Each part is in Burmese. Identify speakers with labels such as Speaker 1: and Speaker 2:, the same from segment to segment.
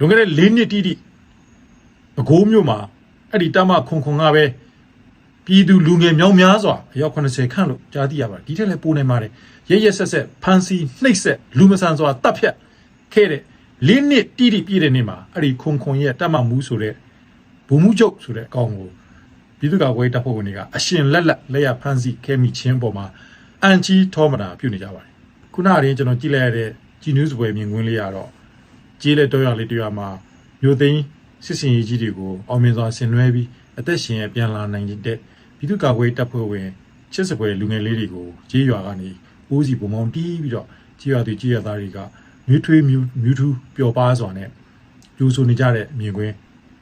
Speaker 1: လွန်ခဲ့တဲ့၄နှစ်တိတိပဲခူးမြို့မှာအဲ့ဒီတမခွန်ခွန်ကပဲပြည်သူလူငယ်မြောင်များစွာအယောက်80ခန့်လို့ကြားသိရပါတယ်ဒီထက်လည်းပိုနေပါတယ်ရရက်ဆက်ဆက်ဖန်စီနှိပ်ဆက်လူမဆန်စွာတပ်ဖြတ်ခဲ့တဲ့၄နှစ်တိတိပြည့်တဲ့နေ့မှာအဲ့ဒီခွန်ခွန်ရဲ့တမမူးဆိုတဲ့ဘူမှုချုပ်ဆိုတဲ့အကောင်ကိုပြည်သူ့ကာကွယ်ရေးတပ်ဖွဲ့ဝင်တွေကအရှင်လက်လက်လက်ရဖမ်းဆီးခဲမိချင်းပေါ်မှာအန်ချီထောမနာပြုနေကြပါတယ်ခုနကတည်းကကျွန်တော်ကြည့်လိုက်ရတဲ့ဂျီနူးစ်ပွဲမြင်ကွင်းလေးကတော့ ကြီးလက်တော့ရလေးတွေ့ရမှာမြို့သိန်းစစ်စင်ရေးကြီးတွေကိုအောင်မြင်စွာဆင်နွှဲပြီးအသက်ရှင်ရပြန်လာနိုင်တဲ့ပြည်သူ့ကာကွယ်ရေးတပ်ဖွဲ့ဝင်ချစ်စပွဲလူငယ်လေးတွေကိုကြေးရွာကနေအိုးစီပုံမောင်းတီးပြီးတော့ကြေးရွာသူကြေးရွာသားတွေကမြူးထွေးမြူးမြူးထူးပျော်ပါစွာနဲ့ကျူးဆူနေကြတဲ့မြင်ကွင်း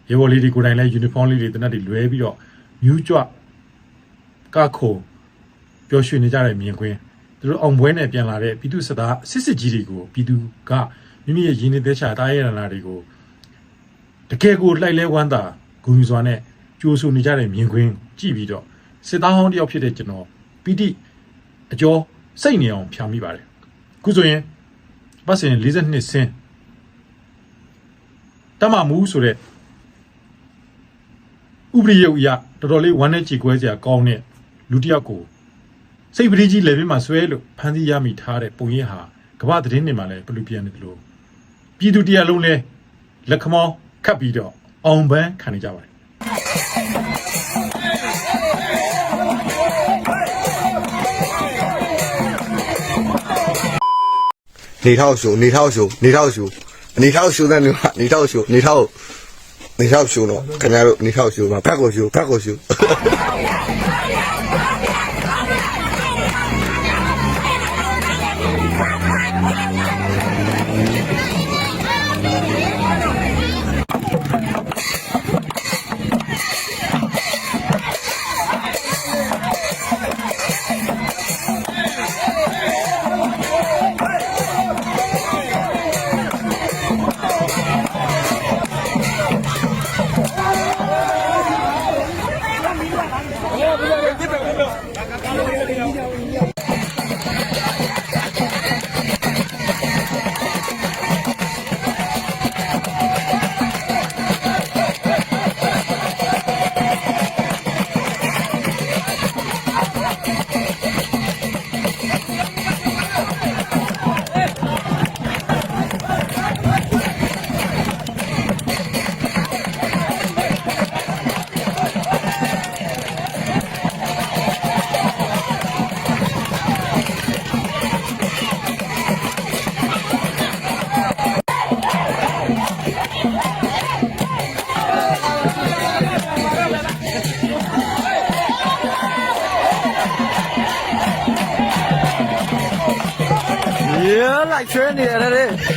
Speaker 1: ရေဘော်လေးတွေကိုယ်တိုင်လည်းယူနီဖောင်းလေးတွေတနက်တွေလွဲပြီးတော့မြူးကြွကခုံပျော်ရွှင်နေကြတဲ့မြင်ကွင်းသူတို့အောင်ပွဲနဲ့ပြန်လာတဲ့ပြည်သူစစ်သားစစ်စစ်ကြီးတွေကိုပြည်သူက မိမိရဲ့ရင်းနှီးသေးချာတားရရနာတွေကိုတကယ်ကိုလှိုက်လဲဝမ်းသာဂုဏ်ယူစွာနဲ့ကြိုးဆူနေကြတဲ့မြင်ကွင်းကြည့်ပြီးတော့စစ်သားဟောင်းတယောက်ဖြစ်တဲ့ကျွန်တော်ပီတိအကျော်စိတ်နေအောင်ဖြာမိပါတယ်အခုဆိုရင်ပတ်စင်42ဆင်းတမမူဆိုတဲ့ဥပဒေရုပ်အရတော်တော်လေးဝမ်းနဲ့ကြေကွဲစရာကောင်းတဲ့လူတစ်ယောက်ကိုစိတ်ပရိကြီးလေပြင်းမှာဆွဲလို့ဖမ်းဆီးရမိထားတဲ့ပုံရိပ်ဟာကမ္ဘာသတင်းတွေမှာလည်းဘလူပြန်နေတယ်လို့ ပြည်သူတရားလုံးလဲလက်ခမောင်းခတ်ပြီးတော့အောင်ပန်းခံနေကြပါတယ်
Speaker 2: နေထောက်ရှုနေထောက်ရှုနေထောက်ရှုနေထောက်ရှုတဲ့လူကနေထောက်ရှုနေထောက်နေထောက်ရှုတော့ခင်ဗျားတို့နေထောက်ရှုမှာဘက်ကိုရှုဘက်ကိုရှု
Speaker 3: I like Yeah, that is.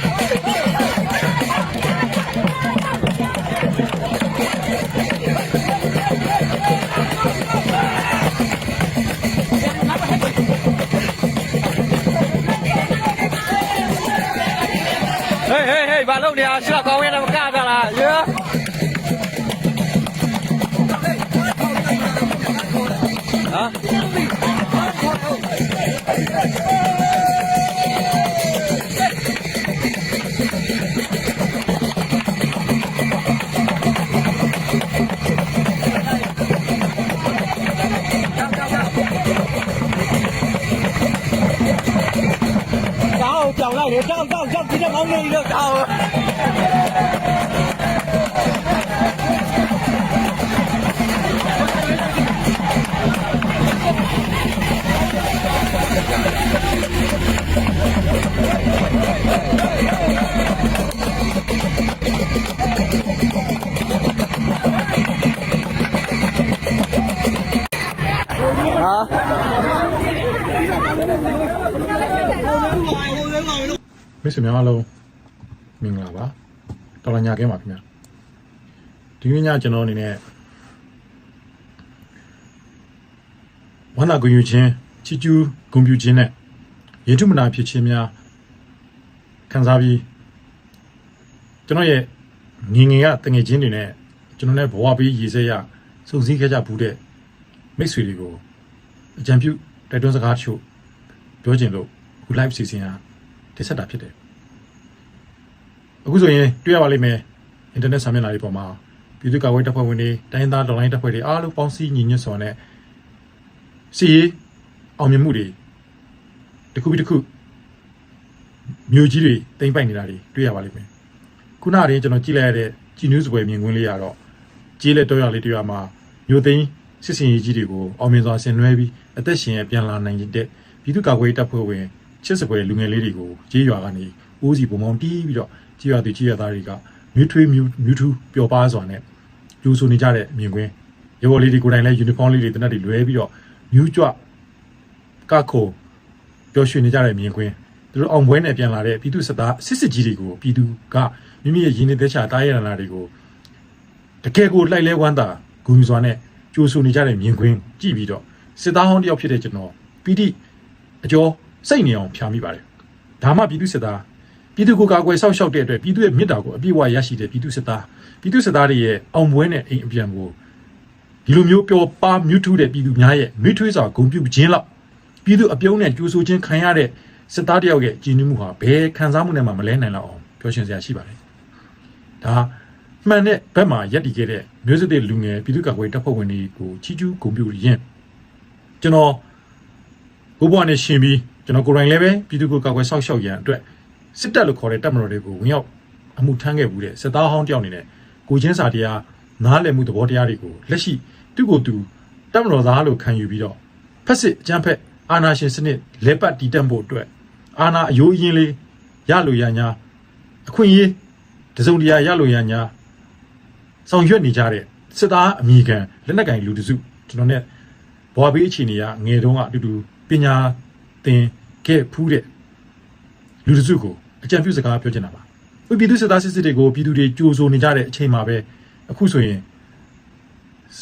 Speaker 1: မိတ်ဆွေများအားလုံးမင်္ဂလာပါတော်လညာကဲပါခင်ဗျာဒီနေ့ညကျွန်တော်အနေနဲ့ဝန္တာဂုဏ်ယူခြင်းချီကျူးဂုဏ်ပြုခြင်းနဲ့ယေထုမနာဖြစ်ခြင်းများခံစားပြီးကျွန်တော်ရဲ့ငငယ်ကတငယ်ချင်းတွေနဲ့ကျွန်တော်နဲ့ဘဝပြီးရည်စက်ရစုံစည်းခဲ့ကြဘူးတဲ့မိတ်ဆွေတွေကိုအကြံပြုတိုက်တွန်းစကားတချို့ပြောချင်လို့အခု live စီစဉ်ရတင်ဆက်တာဖြစ်တယ် အခုဆိုရင်တွေ့ရပါလိမ့်မယ်အင်တာနက်ဆာမျက်နှာတွေပေါ်မှာပြည်သူ့ကာကွယ်တပ်ဖွဲ့ဝင်တွေတိုင်းသားတော်လိုင်းတပ်ဖွဲ့တွေအားလုံးပေါင်းစည်းညီညွတ်စွာနဲ့စီရေးအောင်မြင်မှုတွေတစ်ခုပြီးတစ်ခုမျိုးကြီးတွေတိမ့်ပိုက်နေတာတွေတွေ့ရပါလိမ့်မယ်ခုနကတည်းကကျွန်တော်ကြည့်လိုက်ရတဲ့ကြည်နူးစပွဲမြင်ကွင်းလေးကတော့ကြေးလက်တော့ရလေးတွေ့ရမှာမျိုးသိန်းစစ်စင်ရေးကြီးတွေကိုအောင်မြင်စွာဆင်နွှဲပြီးအသက်ရှင်ရပြန်လာနိုင်တဲ့ပြည်သူ့ကာကွယ်တပ်ဖွဲ့ဝင်ချစ်စပွဲလူငယ်လေးတွေကိုကြေးရွာကနေအိုးစီပုံမောင်းတီးပြီးတော့ ကြေးရွာသူကြေးရွာသားတွေကမြူထွေးမြူမြူထူးပျော်ပါစွာနဲ့ကျူဆူနေကြတဲ့မြင်ကွင်းရေဘော်လေးတွေကိုယ်တိုင်လည်းယူနီဖောင်းလေးတွေတနက်တွေလွဲပြီးတော့မြူးကြွကခိုပျော်ရွှင်နေကြတဲ့မြင်ကွင်းသူတို့အောင်ပွဲနဲ့ပြန်လာတဲ့ပြည်သူစစ်သားစစ်စစ်ကြီးတွေကိုပြည်သူကမိမိရဲ့ရင်းနှီးသက်ချာတားရရနာတွေကိုတကယ်ကိုလိုက်လဲဝမ်းသာဂူယူစွာနဲ့ကြိုးဆူနေကြတဲ့မြင်ကွင်းကြည့်ပြီးတော့စစ်သားဟောင်းတယောက်ဖြစ်တဲ့ကျွန်တော်ပီတိအကျော်စိတ်နေအောင်ဖြာမိပါတယ်ဒါမှပြည်သူစစ်သား ပြည်သူကိုကာကွယ်စောင့်ရှောက်တဲ့အတွက်ပြည်သူရဲ့မေတ္တာကိုအပြည့်အဝရရှိတဲ့ပြည်သူစစ်သားပြည်သူစစ်သားတွေရဲ့အောင်ပွဲနဲ့အိမ်အပြန်ကိုဒီလိုမျိုးပျော်ပါမြူးထူးတဲ့ပြည်သူများရဲ့နှွေးထွေးစွာဂုဏ်ပြုခြင်းလောက်ပြည်သူအပြုံးနဲ့ကြိုးဆူခြင်းခံရတဲ့စစ်သားတယောက်ရဲ့ကြည်နူးမှုဟာဘယ်ခံစားမှုနဲ့မှမလဲနိုင်တော့အောင်ပြောရှင်စရာရှိပါတယ်ဒါမှန်တဲ့ဘက်မှာရက်တည်ခဲ့တဲ့မျိုးစစ်တဲ့လူငယ်ပြည်သူ့ကာကွယ်တပ်ဖွဲ့ဝင်တွေကိုချီးကျူးဂုဏ်ပြုရင်းကျွန်တော်ဘိုးဘွားနဲ့ရှင်ပြီးကျွန်တော်ကိုယ်တိုင်လည်းပဲပြည်သူ့ကိုကာကွယ်စောင့်ရှောက်ရန်အတွက် စစ်တပ်လို့ခေါ်တဲ့တပ်မတော်တွေကိုဝင်ရောက်အမှုထမ်းခဲ့မှုတဲ့စစ်သားဟောင်းတယောက်အနေနဲ့ကိုချင်းစာတရားနားလည်မှုသဘောတရားတွေကိုလက်ရှိသူ့ကိုယ်သူတပ်မတော်သားလို့ခံယူပြီးတော့ဖက်စစ်အကြမ်းဖက်အာဏာရှင်စနစ်လက်ပတ်တည်တံ့ဖို့အတွက်အာဏာအယိုးအရင်လေးရလို့ရညာအခွင့်အရေးတစုံတရာရလို့ရညာဆောင်ရွက်နေကြတဲ့စစ်သားအမိခံလက်နက်ကင်လူတစုကျွန်တော် ਨੇ ဘွာဘေးအခြေအနေကငယ်တုန်းကအတူတူပညာသင်ခဲ့ဖူးတဲ့ လူတစုကိုအကြံပြုစကားပြောချင်တာပါ။ပြည်သူစစ်သားစစ်စစ်တွေကိုပြည်သူတွေကြိုးဆိုနေကြတဲ့အချိန်မှာပဲအခုဆိုရင်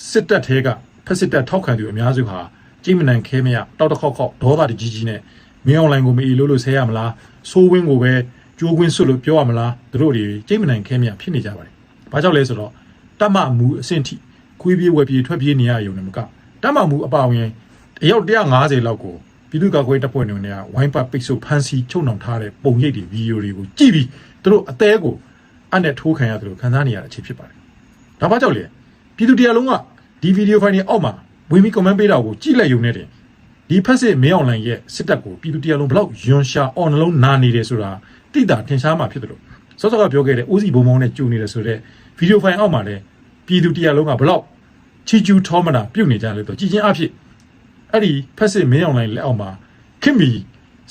Speaker 1: စစ်တပ်ထဲကဖက်စစ်တပ်ထောက်ခံသူအများစုဟာကြိတ်မနန်ခဲမရတောက်တခေါက်ခေါက်ဒေါသတကြီးကြီးနဲ့မင်းအွန်လိုင်းကိုမအီလို့လို့ဆဲရမလားဆိုးဝင်းကိုပဲကြိုးကွင်းဆွတ်လို့ပြောရမလားသူတို့တွေကြိတ်မနန်ခဲမရဖြစ်နေကြပါတယ်။ဘာကြောင့်လဲဆိုတော့တတ်မမူအဆင့်ထိခွေးပြေးဝက်ပြေးထွက်ပြေးနေရရုံနဲ့မကတတ်မမူအပါဝင်အယောက်150လောက်ကို ပြည်သူ့ကာကွယ်တပ်ဖွဲ့တွေနဲ့ဝိုင်းပတ်ပိတ်ဆို့ဖမ်းဆီးချုပ်နှောင်ထားတဲ့ပုံရိပ်တွေဗီဒီယိုတွေကိုကြည့်ပြီးသူတို့အသေးကိုအနဲ့ထိုးခံရတယ်လို့ခံစားနေရတဲ့အချိန်ဖြစ်ပါတယ်။ဒါဘာကြောင့်လဲပြည်သူတရားလုံးကဒီဗီဒီယိုဖိုင်တွေအောက်မှာဝင်ပြီး comment ပေးတာကိုကြည့်လိုက်ရုံနဲ့တင်ဒီဖက်စစ်မင်းအွန်လိုင်းရဲ့စစ်တပ်ကိုပြည်သူတရားလုံးဘလောက်ယွန်ရှာအော်နှလုံးနာနေတယ်ဆိုတာတိတာထင်ရှားမှာဖြစ်တယ်လို့စောစောကပြောခဲ့တဲ့ဦးစီဘုံဘုံနဲ့ကြိုနေတယ်ဆိုတော့ဗီဒီယိုဖိုင်အောက်မှာလည်းပြည်သူတရားလုံးကဘလောက်ချီကျူးထောမနာပြုတ်နေကြလဲတော့ကြည်ချင်းအဖြစ် အဲ့ဒီဖက်စစ်မင်းအောင်လိုင်းလက်အောက်မှာခင်မီ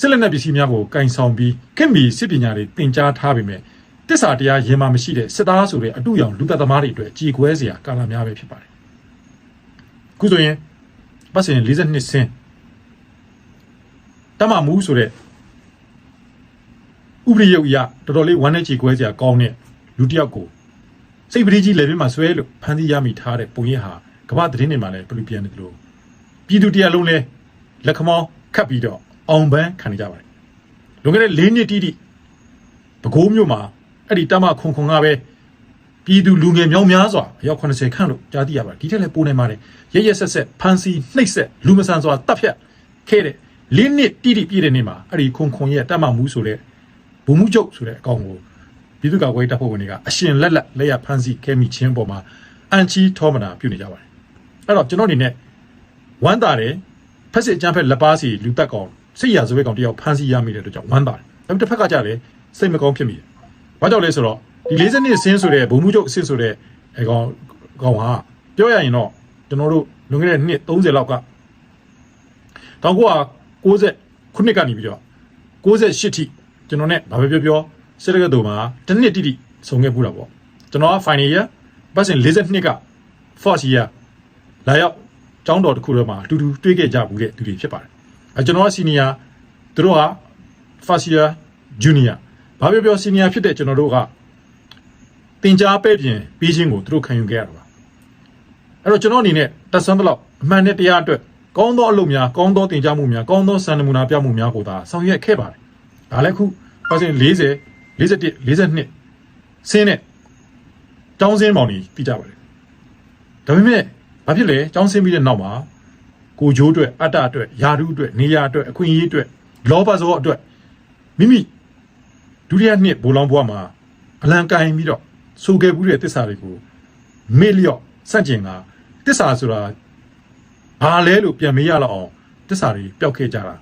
Speaker 1: စစ်လက်နက်ပစ္စည်းများကိုကင်ဆောင်ပြီးခင်မီစစ်ပညာတွေတင် जा ထားပေမဲ့တစ္ဆာတရားရင်မှမရှိတဲ့စစ်သားဆိုတဲ့အတူရောင်လူသက်သမားတွေအတွက်ကြည်ခွဲစရာကာလများပဲဖြစ်ပါတယ်ခုဆိုရင်ပတ်စင်42ဆင်းတမမူးဆိုတဲ့ဥပဒေရုပ်အရတော်တော်လေးဝမ်းနဲ့ကြည်ခွဲစရာကောင်းတဲ့လူတစ်ယောက်ကိုစိတ်ပရိကြီးလေပြင်းမှာဆွဲလို့ဖမ်းဆီးရမိထားတဲ့ပုံရိပ်ဟာကမ္ဘာသတင်းတွေမှာလည်းဘလူပြန်နေတယ်လို့ ပြည်သူတရားလုံးလဲလက်ခမောင်းခတ်ပြီးတော့အောင်ပန်းခံနေကြပါတယ်လွန်ခဲ့တဲ့၄နှစ်တိတိပဲခူးမြို့မှာအဲ့ဒီတမခုံခုံကပဲပြည်သူလူငယ်မြောင်များစွာအယောက်80ခန့်လို့ကြားသိရပါတယ်ဒီထက်လည်းပိုနေပါတယ်ရရဆက်ဆက်ဖမ်းဆီးနှိပ်စက်လူမဆန်စွာတပ်ဖြတ်ခဲ့တဲ့၄နှစ်တိတိပြည့်တဲ့နေ့မှာအဲ့ဒီခုံခုံရဲ့တမမူးဆိုတဲ့ဘုံမှုချုပ်ဆိုတဲ့အကောင်ကိုပြည်သူ့ကာကွယ်ရေးတပ်ဖွဲ့ဝင်တွေကအရှင်လက်လက်လက်ရဖမ်းဆီးခဲမိခြင်းပေါ်မှာအန်ချီထောမနာပြုနေကြပါတယ်အဲ့တော့ကျွန်တော်အနေနဲ့ ဝမ်းသာတယ်ဖက်စစ်အကြမ်းဖက်လက်ပါစီလူတက်ကောင်စိတ်ရဇဝဲကောင်တယောက်ဖမ်းဆီးရမိတဲ့အတွက်ကြောင့်ဝမ်းသာတယ်ဒါပေမဲ့တစ်ဖက်ကကြတယ်စိတ်မကောင်းဖြစ်မိတယ်ဘာကြောင့်လဲဆိုတော့ဒီ40နှစ်ဆင်းဆိုတဲ့ဘုံမှုချုပ်အစ်စ်ဆိုတဲ့အဲကောင်ကောင်ဟာပြောရရင်တော့ကျွန်တော်တို့လွန်ခဲ့တဲ့နှစ်30လောက်က1990ခုနှစ်ကနေပြီးတော့68ထိကျွန်တော်နဲ့ဘာပဲပြောပြောစစ်တကတူမှာတစ်နှစ်တိတိဆုံခဲ့ပူတာပေါ့ကျွန်တော်က final year ပတ်စင်42က first year လာရောက် ကျောင်းတော်တစ်ခုတော့မှာအတူတူတွေ့ခဲ့ကြဘူးတဲ့သူတွေဖြစ်ပါတယ်အဲကျွန်တော်က senior သူတို့က first year junior ဘာပြောပြော senior ဖြစ်တဲ့ကျွန်တော်တို့ကတင် जा ပဲ့ပြင်ပြီးချင်းကိုသူတို့ခံယူခဲ့ရတာပါအဲ့တော့ကျွန်တော်အနေနဲ့တက်ဆွမ်းတလောက်အမှန်နဲ့တရားအတွက်ကောင်းသောအလုပ်များကောင်းသောတင် जा မှုများကောင်းသောစံနမူနာပြမှုများကိုသာဆောင်ရွက်ခဲ့ပါတယ်ဒါလည်းခုပတ်စင်40 41 42ဆင်းနဲ့ကျောင်းစင်းပေါင်ကြီးပြကြပါတယ်ဒါပေမဲ့ ဘာဖြစ်လဲကျောင်းစင်းပြီးတဲ့နောက်မှာကိုဂျိုးအတွက်အတ္တအတွက်ယာရုအတွက်နေရာအတွက်အခွင့်အရေးအတွက်လောဘဇောအတွက်မိမိဒုတိယနှစ်ဘိုးလောင်းဘွားမှာဗလန်ကင်ပြီးတော့ဆိုခဲ့ဘူးတဲ့တစ္ဆာတွေကိုမေ့လျော့စန့်ကျင်ကတစ္ဆာဆိုတာဘာလဲလို့ပြန်မေးရတော့အောင်တစ္ဆာတွေပျောက်ခဲ့ကြတာ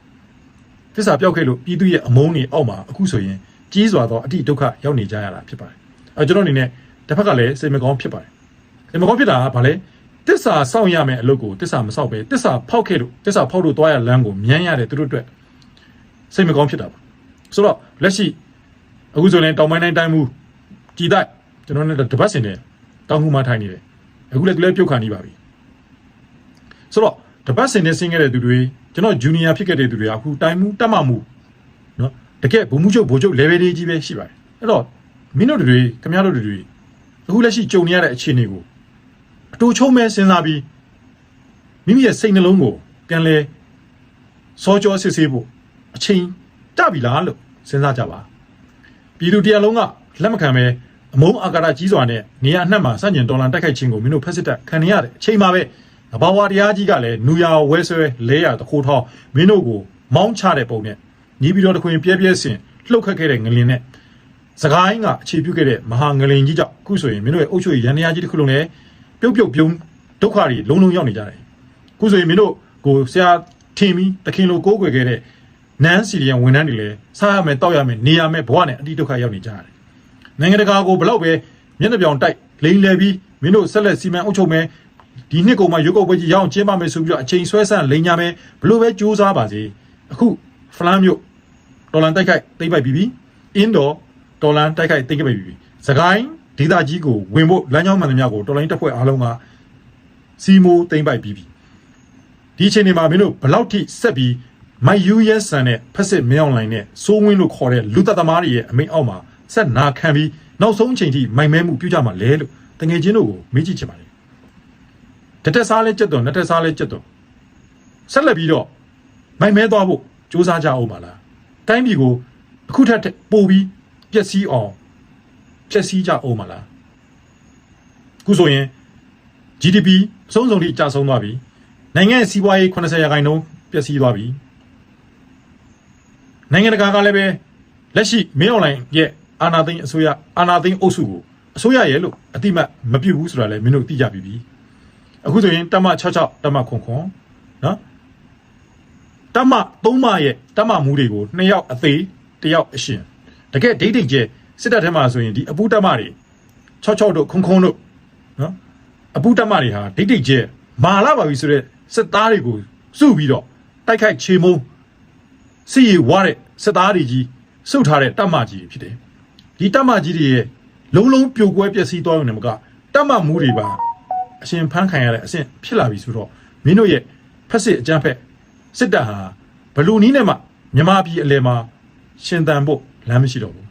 Speaker 1: တစ္ဆာပျောက်ခဲ့လို့ပြည်သူရဲ့အမုန်းတွေအောက်မှာအခုဆိုရင်ကြီးစွာသောအတိဒုက္ခရောက်နေကြရတာဖြစ်ပါတယ်အဲကျွန်တော်အနေနဲ့တစ်ဖက်ကလည်းစိတ်မကောင်းဖြစ်ပါတယ်စိတ်မကောင်းဖြစ်တာကဘာလဲ တစ္ဆာစောင့်ရမယ်အလုပ်ကိုတစ္ဆာမစောင့်ပဲတစ္ဆာဖောက်ခဲ့လို့တစ္ဆာဖောက်လို့သွားရလမ်းကိုမြန်းရတယ်သူတို့အတွက်စိတ်မကောင်းဖြစ်တာပါဆိုတော့လက်ရှိအခုဆိုရင်တောင်ပိုင်းတိုင်းတိုင်းမှုကြည်တိုက်ကျွန်တော်တို့တပတ်စင်တယ်တောင်မှုမှထိုင်နေတယ်အခုလည်းသူလည်းပြုတ်ခံနေပါပြီဆိုတော့တပတ်စင်နဲ့ဆင်းခဲ့တဲ့သူတွေကျွန်တော်ဂျူနီယာဖြစ်ခဲ့တဲ့သူတွေအခုတိုင်းမှုတက်မှမှုနော်တကယ်ဘုံမှုချုပ်ဘိုလ်ချုပ် level တွေကြီးပဲရှိပါတယ်အဲ့တော့မင်းတို့တွေခင်ဗျားတို့တွေအခုလက်ရှိကြုံနေရတဲ့အခြေအနေကို အတူချုံးမဲ့စဉ်းစားပြီးမိမိရဲ့စိတ်နှလုံးကိုပြန်လဲစောကြောစစ်ဆေးဖို့အချိန်တပြီလားလို့စဉ်းစားကြပါပြည်သူတရားလုံးကလက်မခံပဲအမုန်းအာကာရကြီးစွာနဲ့နေရာအနှံ့မှာစန့်ကျင်တော်လန်တိုက်ခိုက်ခြင်းကိုမင်းတို့ဖက်စစ်တပ်ခံနေရတယ်အချိန်မှာပဲအဘာဝတရားကြီးကလည်းနူယာဝဲဆွဲလဲရတခိုးထောင်းမင်းတို့ကိုမောင်းချတဲ့ပုံနဲ့ညီပြီးတော့တခွင်ပြဲပြဲစင်လှုပ်ခတ်ခဲ့တဲ့ငလင်နဲ့စကိုင်းကအခြေပြုခဲ့တဲ့မဟာငလင်ကြီးကြောင့်အခုဆိုရင်မင်းတို့ရဲ့အုပ်ချုပ်ရေးရန်ရာကြီးတစ်ခုလုံးလည်း ပြုတ်ပြုတ်ပြုံးဒုက္ခတွေလုံးလုံးရောက်နေကြတယ်အခုဆိုရင်မင်းတို့ကိုဆရာထင်ပြီးတခင်လိုကိုးကွယ်ခဲ့တဲ့နန်းစီရီယန်ဝန်ထမ်းတွေလည်းစားရမယ်တောက်ရမယ်နေရမယ်ဘဝနဲ့အတိဒုက္ခရောက်နေကြတယ်နိုင်ငံတကာကိုဘလောက်ပဲမျက်နှာပြောင်တိုက်လိန်လဲပြီးမင်းတို့ဆက်လက်စီမံအုပ်ချုပ်မယ်ဒီနှစ်ကုန်မှာရုပ်ောက်ပွဲကြီးရအောင်ကျင်းပမယ်ဆိုပြီးတော့အချိန်ဆွဲဆန့်လိန်ညာမယ်ဘလို့ပဲစူးစမ်းပါစေအခုဖလန်မြို့ဒေါ်လန်တိုက်ခိုက်သိမ့်ပိုက်ပြီးပြီအင်းတော်ဒေါ်လန်တိုက်ခိုက်သိမ့်ပိုက်ပြီးပြီစကိုင်း ဒေသကြီးကိုဝင်ဖို့လမ်းကြောင်းမှန်သမျှကိုဒေါ်လိုင်းတက်ဖွဲ့အားလုံးကစီမိုးသိမ့်ပိုက်ပြီးပြီဒီအချိန်ဒီမှာမင်းတို့ဘလောက်ထိဆက်ပြီးမိုက်ယူရဲဆန်တဲ့ဖက်စစ်မင်းအောင်လိုင်းနဲ့စိုးဝင်းလို့ခေါ်တဲ့လူသက်သမားတွေရဲ့အမိန့်အောက်မှာဆက်နာခံပြီးနောက်ဆုံးအချိန်ထိမိုင်မဲမှုပြုကြမှာလဲလို့တငယ်ချင်းတို့ကိုမေးကြည့်ချင်ပါတယ်တတက်စားလဲကြက်သွန်တတက်စားလဲကြက်သွန်ဆက်လက်ပြီးတော့မိုင်မဲသွားဖို့စူးစမ်းကြအောင်ပါလားတိုင်းပြည်ကိုအခုထက်ပိုပြီးပျက်စီးအောင် ပျက်စီးကြအောင်ပါလားအခုဆိုရင် GDP အဆုံးစုံထိကျဆုံးသွားပြီနိုင်ငံရဲ့စီးပွားရေး80ရာခိုင်နှုန်းပျက်စီးသွားပြီနိုင်ငံတကာကလည်းပဲလက်ရှိမင်းအွန်လိုင်းရဲ့အာနာသိန်းအစိုးရအာနာသိန်းအုပ်စုကိုအစိုးရရဲ့လို့အတိမတ်မပြုတ်ဘူးဆိုတာလည်းမင်းတို့သိကြပြီပြီအခုဆိုရင်တမ66တမခွန်ခွန်နော်တမ3မရဲ့တမမူတွေကိုနှစ်ယောက်အသေးတစ်ယောက်အရှင်တကယ်ဒိတ်ဒိတ်ကျ စစ်တပ်ထဲမှာဆိုရင်ဒီအပူတမတွေ66တို့ခွန်ခွန်တို့နော်အပူတမတွေဟာဒိတ်ဒိတ်ကျမာလာပါပြီဆိုတော့စစ်သားတွေကိုစုပြီးတော့တိုက်ခိုက်ချေမုန်းစီရီဝါတဲ့စစ်သားတွေကြီးစုထားတဲ့တပ်မကြီးတွေဖြစ်တယ်ဒီတပ်မကြီးတွေရဲ့လုံးလုံးပြိုကွဲပျက်စီးသွားရုံနဲ့မကတပ်မမူတွေပါအရှင်ဖန်းခံရတဲ့အဆင့်ဖြစ်လာပြီဆိုတော့မင်းတို့ရဲ့ဖက်စစ်အကြမ်းဖက်စစ်တပ်ဟာဘလူနီးနဲ့မှမြမပြည်အလဲမှာရှင်သန်ဖို့လမ်းမရှိတော့ဘူး